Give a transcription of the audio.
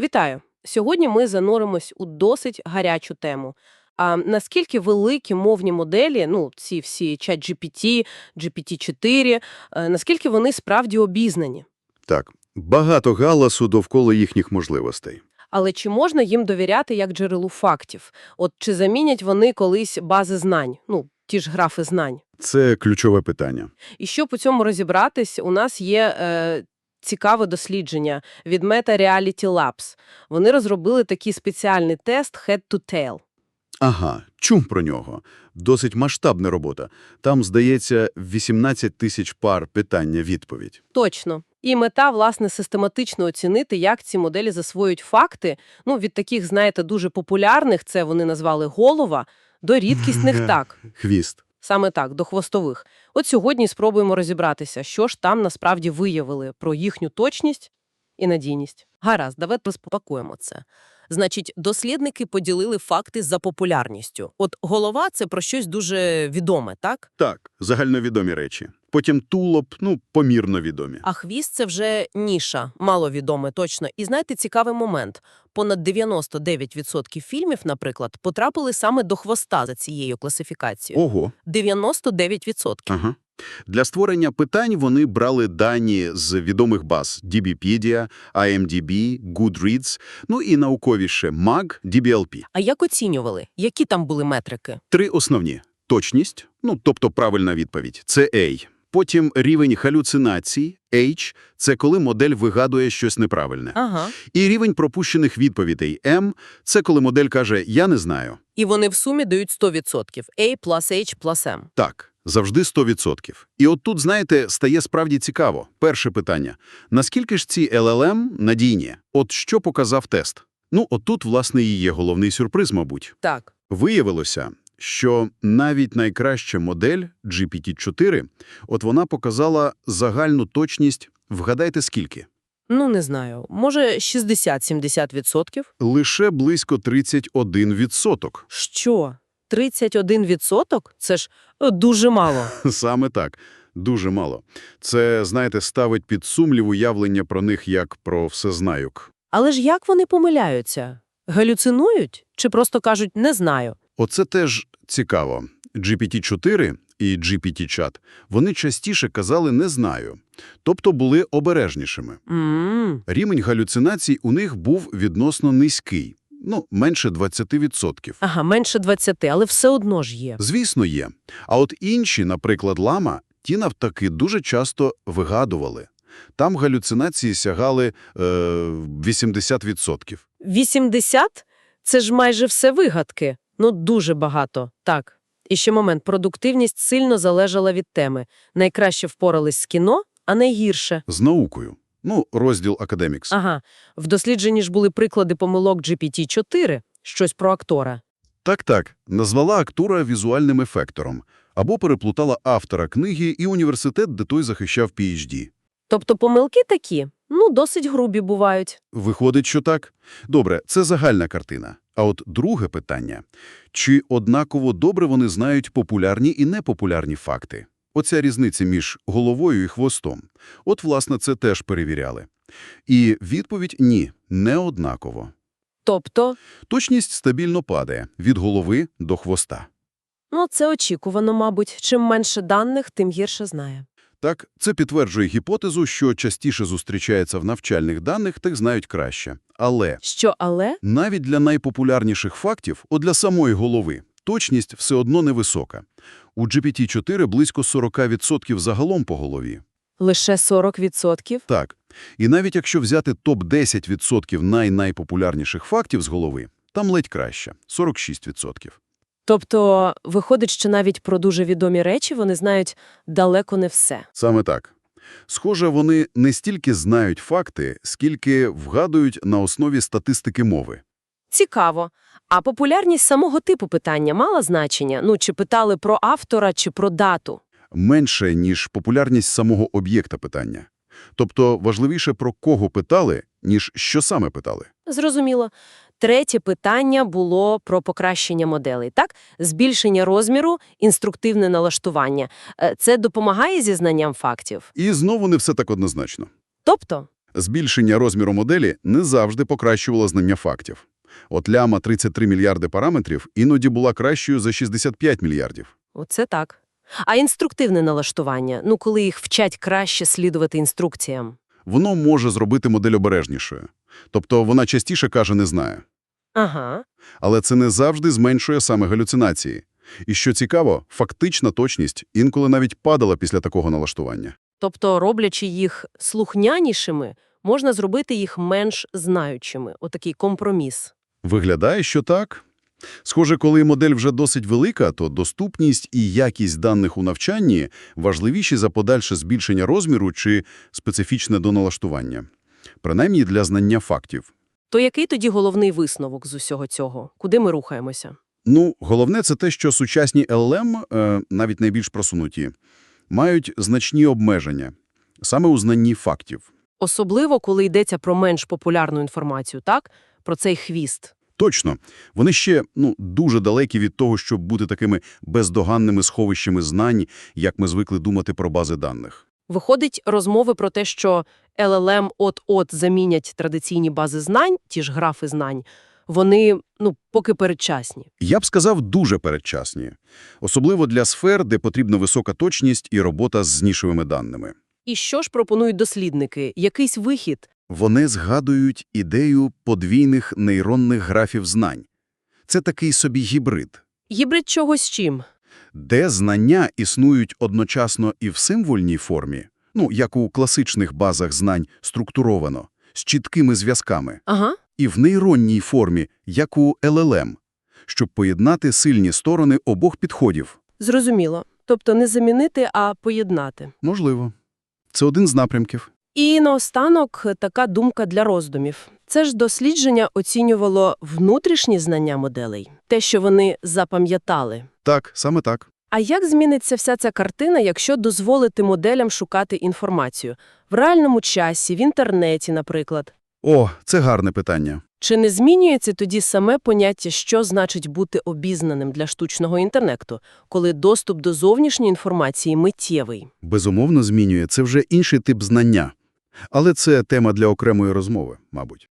Вітаю! Сьогодні ми зануримось у досить гарячу тему. А наскільки великі мовні моделі, ну, ці всі ChatGPT, GPT-4, е, наскільки вони справді обізнані? Так, багато галасу довкола їхніх можливостей. Але чи можна їм довіряти як джерелу фактів? От чи замінять вони колись бази знань? Ну, ті ж графи знань. Це ключове питання. І щоб у цьому розібратись, у нас є е, цікаве дослідження від Meta Reality Labs. Вони розробили такий спеціальний тест Head to Tail. Ага, чув про нього. Досить масштабна робота. Там, здається, 18 тисяч пар питання-відповідь. Точно. І мета, власне, систематично оцінити, як ці моделі засвоюють факти, ну, від таких, знаєте, дуже популярних, це вони назвали голова, до рідкісних так. Хвіст. Саме так, до хвостових. От сьогодні спробуємо розібратися, що ж там насправді виявили про їхню точність і надійність. Гаразд, давайте розпакуємо це. Значить, дослідники поділили факти за популярністю. От голова – це про щось дуже відоме, так? Так, загальновідомі речі. Потім тулоп, ну, помірно відомі. А хвіст – це вже ніша, маловідоме точно. І знаєте, цікавий момент. Понад 99% фільмів, наприклад, потрапили саме до хвоста за цією класифікацією. Ого. 99%. Ага. Для створення питань вони брали дані з відомих баз DBpedia, IMDb, Goodreads, ну і науковіше MAG, DBLP. А як оцінювали? Які там були метрики? Три основні. Точність, ну, тобто правильна відповідь, це A. Потім рівень халюцинацій, H – це коли модель вигадує щось неправильне. Ага. І рівень пропущених відповідей, M – це коли модель каже «я не знаю». І вони в сумі дають 100%. A плюс H плюс M. Так, завжди 100%. І от тут, знаєте, стає справді цікаво. Перше питання. Наскільки ж ці LLM надійні? От що показав тест? Ну, отут, власне, і є головний сюрприз, мабуть. Так. Виявилося, що навіть найкраща модель GPT-4, от вона показала загальну точність, вгадайте скільки? Ну, не знаю. Може, 60-70%? Лише близько 31%. Що? 31%? Це ж е, дуже мало. Саме так. Дуже мало. Це, знаєте, ставить під сумнів уявлення про них як про всезнайок. Але ж як вони помиляються? Галюцинують? Чи просто кажуть «не знаю»? Оце теж цікаво. GPT-4 і GPT-чат, вони частіше казали «не знаю», тобто були обережнішими. М, Рівень галюцинацій у них був відносно низький, ну, менше 20%. Ага, менше 20, але все одно ж є. Звісно, є. А от інші, наприклад, лама, ті навтаки дуже часто вигадували. Там галюцинації сягали е, 80%. 80? Це ж майже все вигадки. Ну, дуже багато. Так. І ще момент. Продуктивність сильно залежала від теми. Найкраще впорались з кіно, а найгірше. З наукою. Ну, розділ Academics. Ага. В дослідженні ж були приклади помилок GPT-4, щось про актора. Так-так, назвала актора візуальним ефектором. Або переплутала автора книги і університет, де той захищав PhD. Тобто помилки такі, ну, досить грубі бувають. Виходить, що так? Добре, це загальна картина. А от друге питання. Чи однаково добре вони знають популярні і непопулярні факти? Оця різниця між головою і хвостом. От, власне, це теж перевіряли. І відповідь – ні, не однаково. Тобто, Точність стабільно падає від голови до хвоста. ну, це очікувано, мабуть. Чим менше даних, тим гірше знає. Так, це підтверджує гіпотезу, що частіше зустрічається в навчальних даних, тих знають краще. Але Що, але? навіть для найпопулярніших фактів, от для самої голови, точність все одно невисока. У GPT-4 близько 40% загалом по голові. Лише 40%? Так. І навіть якщо взяти топ-10% най-найпопулярніших фактів з голови, там ледь краще – 46%. Тобто, виходить, що навіть про дуже відомі речі вони знають далеко не все. Саме так. Схоже, вони не стільки знають факти, скільки вгадують на основі статистики мови. Цікаво. А популярність самого типу питання мала значення? Ну, чи питали про автора, чи про дату? Менше, ніж популярність самого об'єкта питання. Тобто важливіше про кого питали, ніж що саме питали. Зрозуміло. Третє питання було про покращення моделей, так? Збільшення розміру, інструктивне налаштування. Е, Це допомагає зі знанням фактів? І знову не все так однозначно. Тобто? Збільшення розміру моделі не завжди покращувало знання фактів. От ляма 33 мільярди параметрів іноді була кращою за 65 мільярдів. Оце так. А інструктивне налаштування, ну коли їх вчать краще слідувати інструкціям. Воно може зробити модель обережнішою. Тобто вона частіше каже «не знає». Ага. Але це не завжди зменшує саме галюцинації. І що цікаво, фактична точність інколи навіть падала після такого налаштування. Тобто, роблячи їх слухнянішими, можна зробити їх менш знаючими. Отакий компроміс. Виглядає, що так. Схоже, коли модель вже досить велика, то доступність і якість даних у навчанні важливіші за подальше збільшення розміру чи специфічне доналаштування. Принаймні для знання фактів. То який тоді головний висновок з усього цього? Куди ми рухаємося? Ну, головне це те, що сучасні LLM, е, навіть найбільш просунуті, мають значні обмеження саме у знанні фактів. Особливо, коли йдеться про менш популярну інформацію, так? Про цей хвіст. Точно. Вони ще ну, дуже далекі від того, щоб бути такими бездоганними сховищами знань, як ми звикли думати про бази даних. Виходить, розмови про те, що LLM от-от замінять традиційні бази знань, ті ж графи знань, вони, ну, поки передчасні. Я б сказав, дуже передчасні. Особливо для сфер, де потрібна висока точність і робота з нішевими даними. І що ж пропонують дослідники? Якийсь вихід? Вони згадують ідею подвійних нейронних графів знань. Це такий собі гібрид, Гібрид чогось чим? де знання існують одночасно і в символьній формі, ну, як у класичних базах знань структуровано, з чіткими зв'язками, Ага. і в нейронній формі, як у LLM, щоб поєднати сильні сторони обох підходів. Зрозуміло. Тобто не замінити, а поєднати. Можливо. Це один з напрямків. І наостанок така думка для роздумів. Це ж дослідження оцінювало внутрішні знання моделей, те, що вони запам'ятали. Так, саме так. А як зміниться вся ця картина, якщо дозволити моделям шукати інформацію? В реальному часі, в інтернеті, наприклад. О, це гарне питання. Чи не змінюється тоді саме поняття, що значить бути обізнаним для штучного інтелекту, коли доступ до зовнішньої інформації миттєвий? Безумовно, змінює. Це вже інший тип знання. Але це тема для окремої розмови, мабуть.